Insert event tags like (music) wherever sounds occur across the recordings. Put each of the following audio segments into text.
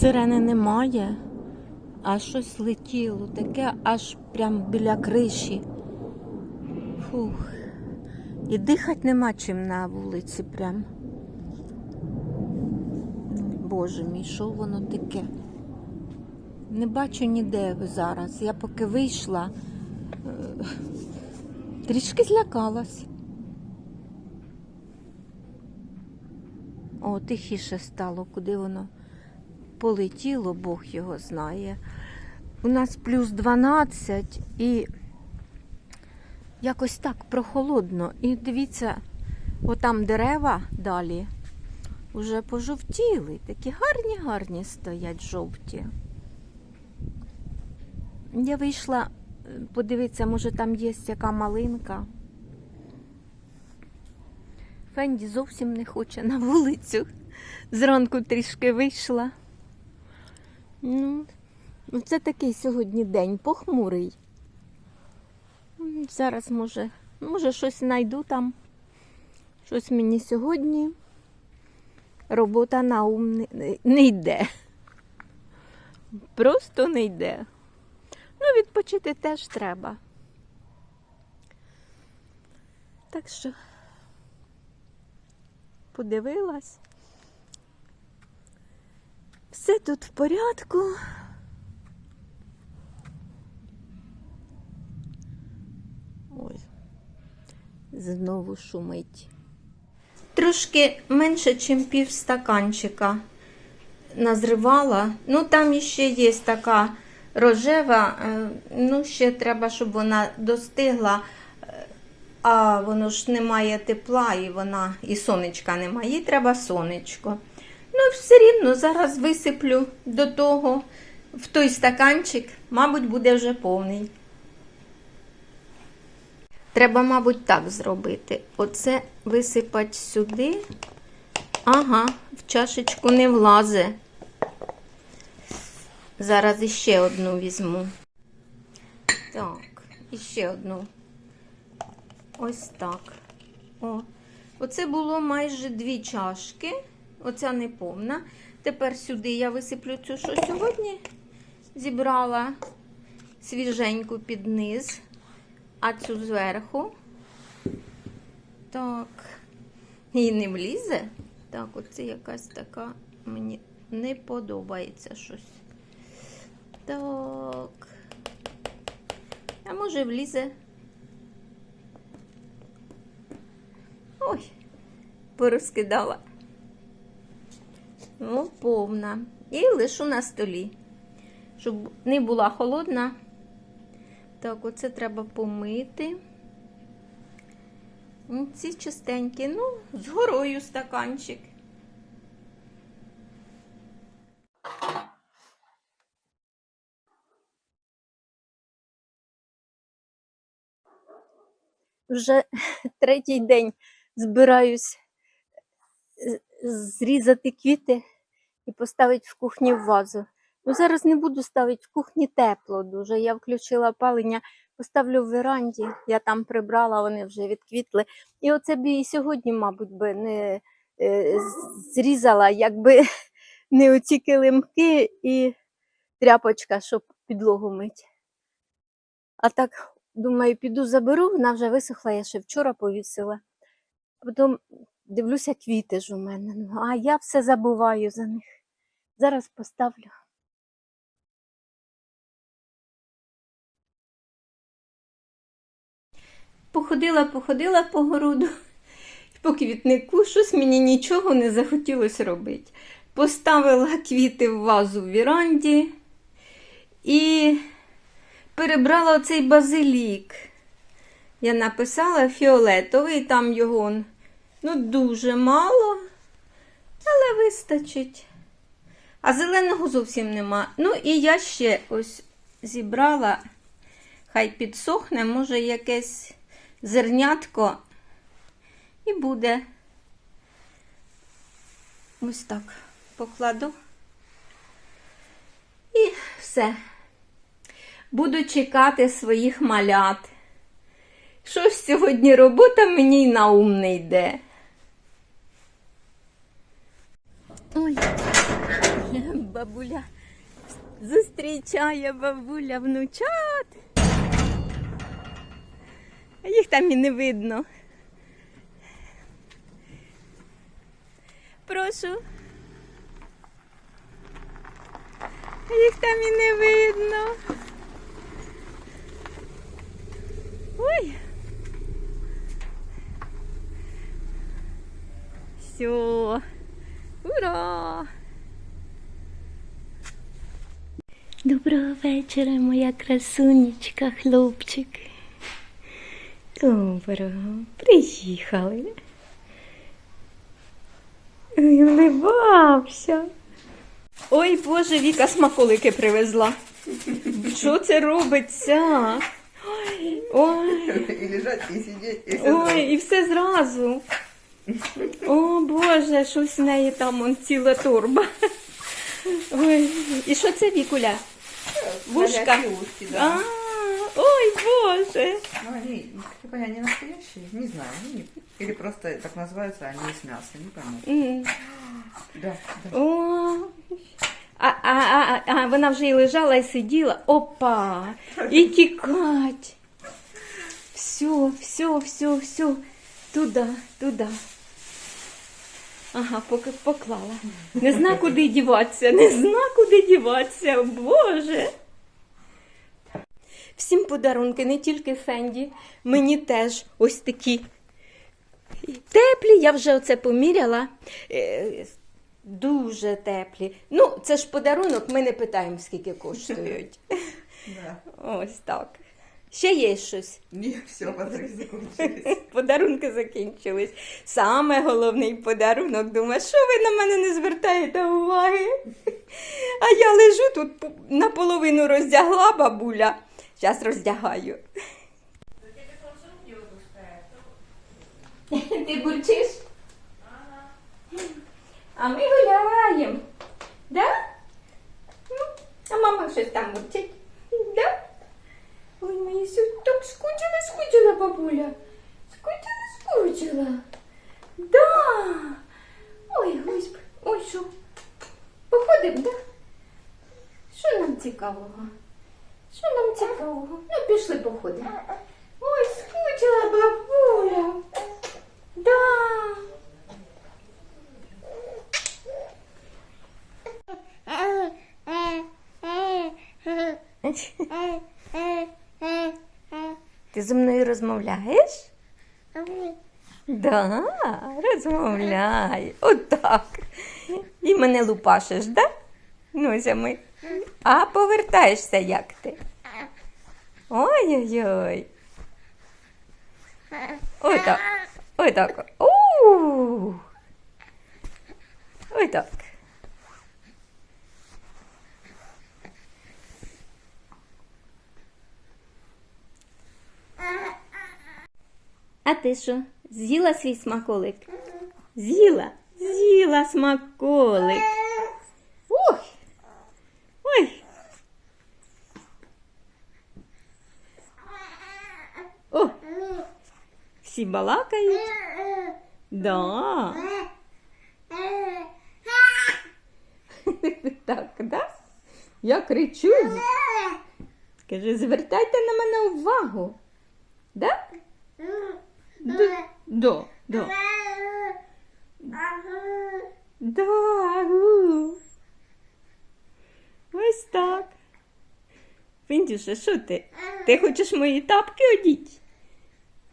Сирени немає, а щось летіло, таке аж прям біля криші. Фух. І дихати нема чим на вулиці прям. Боже мій, що воно таке? Не бачу ніде зараз. Я поки вийшла, е, трішки злякалась. О, тихіше стало, куди воно полетіло, Бог його знає. У нас плюс 12 і якось так прохолодно. І дивіться, отам дерева далі вже пожовтіли. Такі гарні, гарні стоять жовті. Я вийшла е, подивитися, може там є яка малинка. Фенді зовсім не хоче на вулицю. Зранку трішки вийшла. Ну, ну, це такий сьогодні день похмурий. Зараз може, може щось знайду там. Щось мені сьогодні робота на ум не, не йде. Просто не йде. Ну, відпочити теж треба. Так що подивилась. Все тут в порядку. Ой, знову шумить. Трошки менше, ніж пів стаканчика назривала. Ну, там іще є така рожева, е, ну, ще треба, щоб вона достигла, е, а воно ж немає тепла, і вона і сонечка немає. Їй треба сонечко. Ну, все рівно зараз висиплю до того в той стаканчик, мабуть, буде вже повний. Треба, мабуть, так зробити. Оце висипати сюди. Ага, в чашечку не влазе. Зараз іще одну візьму. Так, іще одну. Ось так. О, оце було майже дві чашки. Оця не повна. Тепер сюди я висиплю цю, що сьогодні зібрала свіженьку під низ, а цю зверху. Так, і не влізе. Так, оце якась така мені не подобається щось. Так. А може влізе. Ой, порозкидала. Ну, повна. І лишу на столі, щоб не була холодна. Так, оце треба помити. Ці чистенькі, ну, з горою стаканчик. Вже (laughs) третій день збираюсь е, зрізати квіти і поставити в кухні вазу. Ну, зараз не буду ставити в кухні тепло дуже. Я включила опалення, поставлю в веранді, я там прибрала, вони вже відквітли. І оце б і сьогодні, мабуть, би не е, зрізала, якби (laughs) не оці килимки і тряпочка, щоб підлогу мить. А так, думаю, піду заберу, вона вже висохла, я ще вчора повісила. Потім дивлюся, квіти ж у мене. Ну, а я все забуваю за них. Зараз поставлю. Походила, походила по городу, по квітнику, щось мені нічого не захотілося робити. Поставила квіти в вазу в віранді і перебрала цей базилік. Я написала фіолетовий, там його ну, дуже мало, але вистачить. А зеленого зовсім нема. Ну і я ще ось зібрала, хай підсохне, може якесь зернятко і буде. Ось так покладу. І все. Буду чекати своїх малят. Що ж сьогодні робота мені й на ум не йде. Ой, (laughs) Бабуля зустрічає бабуля внучат. Їх там і не видно. Прошу. Їх там і не видно. Ой. Все. Ура! Доброго вечора, моя красунечка, хлопчик. Доброго, приїхали. Ой, вливався. Ой, Боже, Віка смаколики привезла. Що це робиться? Ой, ой. И лежать, и сидеть, и все Ой, і все зразу. О Боже, щось в неї там он ціла торба. Ой, і що це вікуля? Вушка. Горячие ушки, А, да. ой, Боже. Ну, они, как они настоящие, не знаю. они не- Или просто так называются, они из мяса, не пойму. М, Да, да. О. А, а, а, а вона вже і лежала і сиділа. Опа! І тікать. Все, все, все, все. Туди, туди. Ага, поки поклала. Не зна, куди діватися, не зна, куди діватися, Боже. Всім подарунки, не тільки Фенді, мені теж ось такі. Теплі, я вже оце поміряла. Е, Дуже теплі. Ну, це ж подарунок, ми не питаємо, скільки коштують. Ось так. Ще є щось. Не, все, подарки закончились. (laughs) Подарунки закінчились. Саме головний подарунок. Думаю, що ви на мене не звертаєте уваги? А я лежу тут наполовину роздягла бабуля. Зараз роздягаю. Ти бурчиш? А ми гуляємо. Да? Ну, а мама щось там бурчить. Да? Ой, мені все так скучила, скучила бабуля. Скучила, скучила. Да. Ой, господи, ой, що? Походимо, да? Що нам цікавого? Що нам цікавого? Ну, пішли походимо. Ой, скучила бабуля. Да. Ти зі мною розмовляєш? Да, розмовляй. Отак. І мене лупашиш, да? Ну, ми. А повертаєшся як ти? Ой-ой-ой. Ой так. Ой так. У. Ой так. А ти що? З'їла свій смаколик? З'їла? З'їла смаколик. Ой. Ой. О, всі балакають. Да. (laughs) Так, да? Я кричу. Каже, звертайте на мене увагу. Да? Да. Да. Да. Да. Ось так. Фіндюша, що ти? Ти хочеш мої тапки одіти?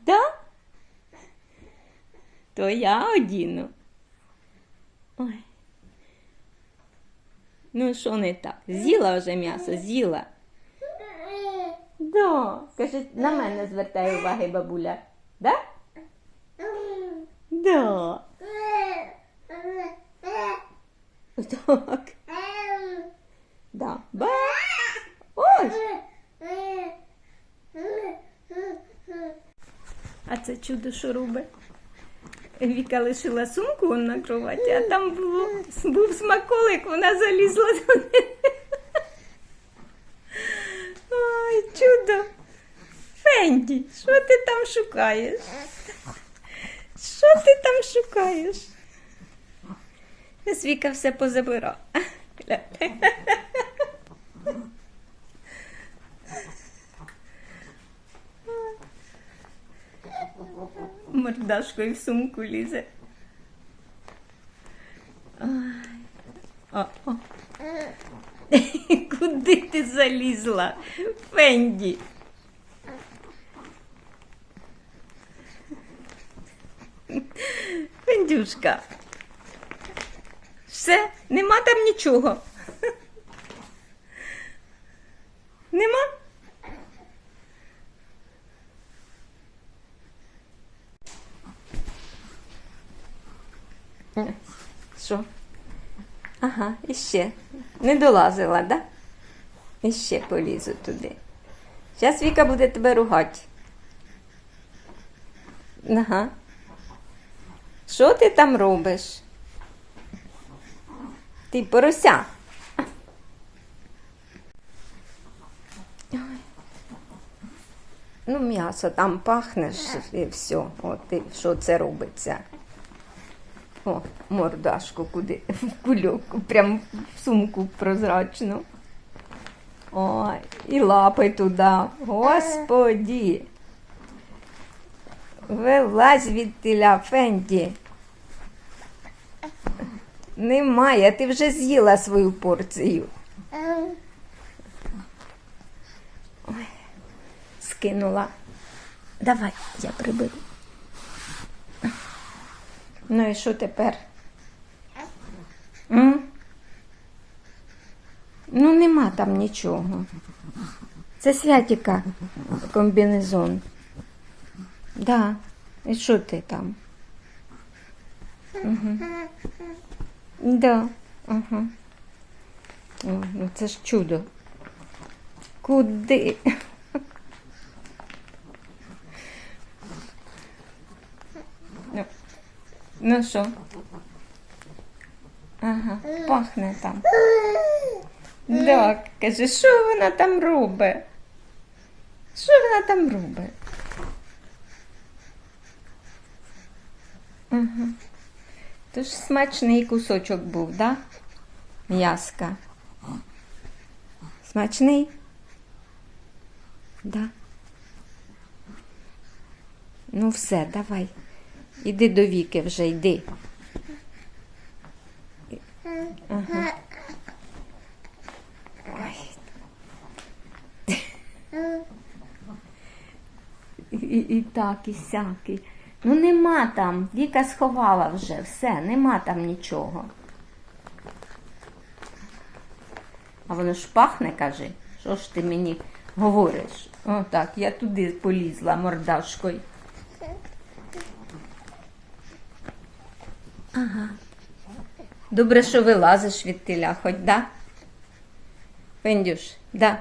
Да? То я одіну. Ой. Ну, що не так? З'їла вже м'ясо, з'їла. Да. Каже, на мене звертає уваги бабуля. Да? Да. Так. Да. Ба. Ой. А це чудо що робить? Віка лишила сумку на кроваті, а там було, був смаколик, вона залізла туди. Ой, чудо. Фенді, що ти там шукаєш? Що ти там шукаєш? Ось Віка все позабирала. Мордашкою в сумку лізе. Куди ти залізла, Фенді? Фендюшка. Все, нема там нічого. Нема? Що? Ага, іще. Не долазила, да? Іще полізу туди. Зараз Віка буде тебе ругати. Ага. Що ти там робиш? Ти порося. Ну, м'ясо там пахнеш і все. От і що це робиться. О, мордашку куди? В кульок, прям в сумку прозрачну. Ой, і лапи туди. Господі. Вилазь від теля, Фенді. Немає, ти вже з'їла свою порцію. Ой, скинула. Давай, я приберу. Ну і що тепер? М? Ну, нема там нічого. Це святіка комбінезон. Да. І що ти там? Угу. Да. Ага. О, ну це ж чудо. Куди? Ну, ну що? Ага, пахне там. Так, каже, що вона там робить? Що вона там робить? Ага. Тож смачний кусочок був, да? М'яска. Смачний? Да. Ну все, давай. Іди до віки вже, йди. Ага. Ой. І, і так, і сякий. Ну нема там. Віка сховала вже, все, нема там нічого. А воно ж пахне, каже. Що ж ти мені говориш? О, так, я туди полізла мордашкою. Ага. Добре, що вилазиш від теля, хоч, да? Фендюш, да.